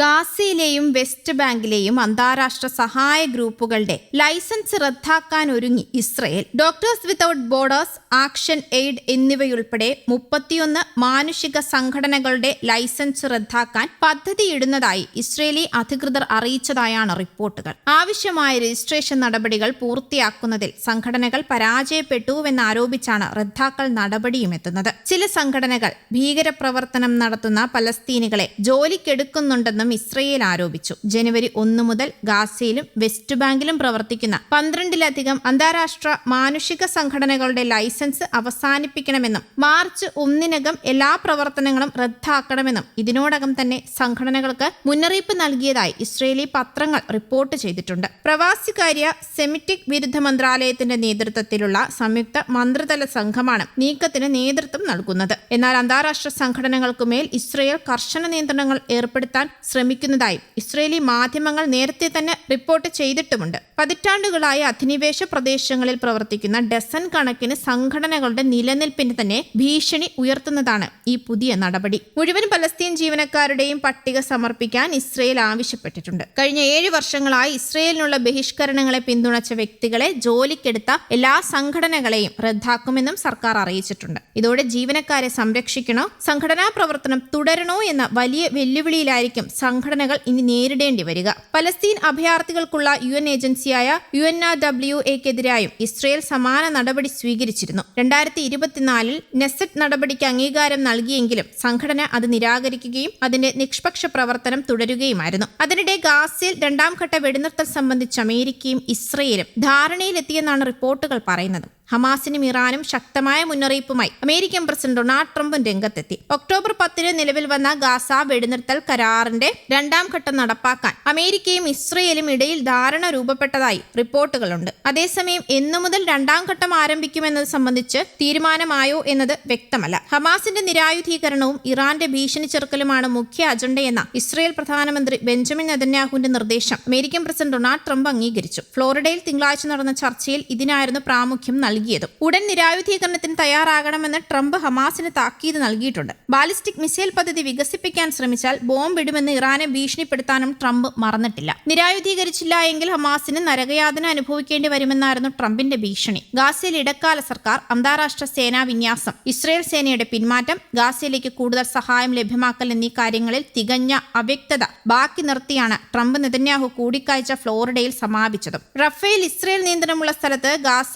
ഗാസയിലെയും west ബാങ്കിലെയും അന്താരാഷ്ട്ര സഹായ ഗ്രൂപ്പുകളുടെ ലൈസൻസ് റദ്ദാക്കാൻ ഒരുങ്ങി Israel. Doctors without borders action aid എന്നിവയുൾപ്പെടെ മുപ്പത്തിയൊന്ന് മാനുഷിക സംഘടനകളുടെ ലൈസൻസ് റദ്ദാക്കാൻ പദ്ധതിയിടുന്നതായി ഇസ്രയേലി അധികൃതർ അറിയിച്ചതായാണ് റിപ്പോർട്ടുകൾ. ആവശ്യമായ രജിസ്ട്രേഷൻ നടപടികൾ പൂർത്തിയാക്കുന്നതിൽ സംഘടനകൾ പരാജയപ്പെട്ടുവെന്നാരോപിച്ചാണ് റദ്ദാക്കൽ നടപടിയുമെത്തുന്നത്. ചില സംഘടനകൾ ഭീകരപ്രവർത്തനം നടത്തുന്ന പലസ്തീനികളെ ജോലിക്കെടുക്കുന്നുണ്ടെന്നും ഇസ്രയേൽ ആരോപിച്ചു. ജനുവരി ഒന്ന് മുതൽ ഗാസയിലും വെസ്റ്റ് ബാങ്കിലും പ്രവർത്തിക്കുന്ന പന്ത്രണ്ടിലധികം അന്താരാഷ്ട്ര മാനുഷിക സംഘടനകളുടെ ലൈസൻസ് അവസാനിപ്പിക്കണമെന്നും മാർച്ച് ഒന്നിനകം എല്ലാ പ്രവർത്തനങ്ങളും റദ്ദാക്കണമെന്നും ഇതിനോടകം തന്നെ സംഘടനകൾക്ക് മുന്നറിയിപ്പ് നൽകിയതായി ഇസ്രയേലി പത്രങ്ങൾ റിപ്പോർട്ട് ചെയ്തിട്ടുണ്ട്. പ്രവാസികാര്യ സെമിറ്റിക് വിരുദ്ധ മന്ത്രാലയത്തിന്റെ നേതൃത്വത്തിലുള്ള സംയുക്ത മന്ത്രിതല സംഘമാണ് നീക്കത്തിന് നേതൃത്വം നൽകുന്നത്. എന്നാൽ അന്താരാഷ്ട്ര സംഘടനകൾക്കുമേൽ ഇസ്രയേൽ കർശന നിയന്ത്രണങ്ങൾ ഏർപ്പെടുത്താൻ ശ്രമിക്കുന്നതായി ഇസ്രയേലി മാധ്യമങ്ങൾ നേരത്തെ തന്നെ റിപ്പോർട്ട് ചെയ്തിട്ടുമുണ്ട്. പതിറ്റാണ്ടുകളായ അധിനിവേശ പ്രദേശങ്ങളിൽ പ്രവർത്തിക്കുന്ന ഡസൻ കണക്കിന് സംഘടനകളുടെ നിലനിൽപ്പിന് തന്നെ ഭീഷണി ഉയർത്തുന്നതാണ് ഈ പുതിയ നടപടി. മുഴുവൻ പലസ്തീൻ ജീവനക്കാരുടെയും പട്ടിക സമർപ്പിക്കാൻ ഇസ്രയേൽ ആവശ്യപ്പെട്ടിട്ടുണ്ട്. കഴിഞ്ഞ ഏഴ് വർഷങ്ങളായി ഇസ്രയേലിനുള്ള ബഹിഷ്കരണങ്ങളെ പിന്തുണച്ച വ്യക്തികളെ ജോലിക്കെടുത്ത എല്ലാ സംഘടനകളെയും റദ്ദാക്കുമെന്നും സർക്കാർ അറിയിച്ചിട്ടുണ്ട്. ഇതോടെ ജീവനക്കാരെ സംരക്ഷിക്കണോ സംഘടനാ പ്രവർത്തനം തുടരണോ എന്ന വലിയ വെല്ലുവിളിയിലായിരിക്കും സംഘടനകൾ ഇനി നേരിടേണ്ടി വരിക. പലസ്തീൻ അഭയാർത്ഥികൾക്കുള്ള യു എൻ ഏജൻസിയായ യു എൻ ആർ ഡബ്ല്യു എക്കെതിരായും ഇസ്രയേൽ സമാന നടപടി സ്വീകരിച്ചിരുന്നു. രണ്ടായിരത്തി ഇരുപത്തിനാലിൽ നെസറ്റ് നടപടിക്ക് അംഗീകാരം നൽകിയെങ്കിലും സംഘടന അത് നിരാകരിക്കുകയും അതിന്റെ നിഷ്പക്ഷ പ്രവർത്തനം തുടരുകയുമായിരുന്നു. അതിനിടെ ഗാസയിൽ രണ്ടാം ഘട്ട വെടിനിർത്തൽ സംബന്ധിച്ച് അമേരിക്കയും ഇസ്രയേലും ധാരണയിലെത്തിയെന്നാണ് റിപ്പോർട്ടുകൾ പറയുന്നത്. ഹമാസിനും ഇറാനും ശക്തമായ മുന്നറിയിപ്പുമായി അമേരിക്കൻ പ്രസിഡന്റ് ഡൊണാൾഡ് ട്രംപും രംഗത്തെത്തി. ഒക്ടോബർ പത്തിന് നിലവിൽ വന്ന ഗാസ വെടിനിർത്തൽ കരാറിന്റെ രണ്ടാം ഘട്ടം നടപ്പാക്കാൻ അമേരിക്കയും ഇസ്രയേലും ഇടയിൽ ധാരണ രൂപപ്പെട്ടതായി റിപ്പോർട്ടുകളുണ്ട്. അതേസമയം എന്നു മുതൽ രണ്ടാം ഘട്ടം ആരംഭിക്കുമെന്നത് സംബന്ധിച്ച് തീരുമാനമായോ എന്നത് വ്യക്തമല്ല. ഹമാസിന്റെ നിരായുധീകരണവും ഇറാന്റെ ഭീഷണി ചെറുക്കലുമാണ് മുഖ്യ അജണ്ടയെന്ന ഇസ്രയേൽ പ്രധാനമന്ത്രി ബെഞ്ചമിൻ നെതന്യാഹുവിന്റെ നിർദ്ദേശം അമേരിക്കൻ പ്രസിഡന്റ് ഡൊണാൾഡ് ട്രംപ് അംഗീകരിച്ചു. ഫ്ലോറിഡയിൽ തിങ്കളാഴ്ച നടന്ന ചർച്ചയിൽ ഇതിനായിരുന്നു പ്രാമുഖ്യം നൽകിയതും. ഉടൻ നിരായുധീകരണത്തിന് തയ്യാറാകണമെന്ന് ട്രംപ് ഹമാസിന് താക്കീത് നൽകിയിട്ടുണ്ട്. ബാലിസ്റ്റിക് മിസൈൽ പദ്ധതി വികസിപ്പിക്കാൻ ശ്രമിച്ചാൽ ബോംബ് ഇടുമെന്ന് ഇറാനെ ഭീഷണിപ്പെടുത്താനും ട്രംപ് മറന്നിട്ടില്ല. നിരായുധീകരിച്ചില്ല എങ്കിൽ ഹമാസിന് നരകയാതന അനുഭവിക്കേണ്ടി വരുമെന്നായിരുന്നു ട്രംപിന്റെ ഭീഷണി. ഗാസയിൽ ഇടക്കാല സർക്കാർ അന്താരാഷ്ട്ര സേനാ വിന്യാസം. ഇസ്രയേൽ സേനയുടെ പിന്മാറ്റം ഗാസയിലേക്ക് കൂടുതൽ സഹായം ലഭ്യമാക്കൽ എന്നീ കാര്യങ്ങളിൽ തികഞ്ഞ അവ്യക്തത ബാക്കി നിർത്തിയാണ് ട്രംപ് നെതന്യാഹു കൂടിക്കാഴ്ച ഫ്ലോറിഡയിൽ സമാപിച്ചതും. റഫേൽ ഇസ്രയേൽ നിയന്ത്രണമുള്ള സ്ഥലത്ത് ഗാസ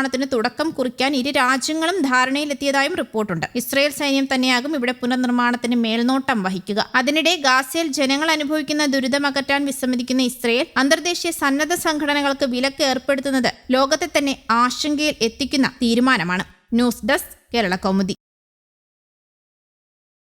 പുനർനിർമ്മാണത്തിന് തുടക്കം കുറിക്കാൻ ഇരു രാജ്യങ്ങളും ധാരണയിലെത്തിയതായും റിപ്പോർട്ടുണ്ട്. ഇസ്രയേൽ സൈന്യം തന്നെയാകും ഇവിടെ പുനർനിർമ്മാണത്തിന് മേൽനോട്ടം വഹിക്കുക. അതിനിടെ ഗാസയിൽ ജനങ്ങൾ അനുഭവിക്കുന്ന ദുരിതമകറ്റാൻ വിസമ്മതിക്കുന്ന ഇസ്രയേൽ അന്തർദേശീയ സന്നദ്ധ സംഘടനകൾക്ക് വിലക്ക് ഏർപ്പെടുത്തുന്നത് ലോകത്തെ തന്നെ ആശങ്കയിൽ എത്തിക്കുന്ന തീരുമാനമാണ്. News desk Kerala Kaumudi.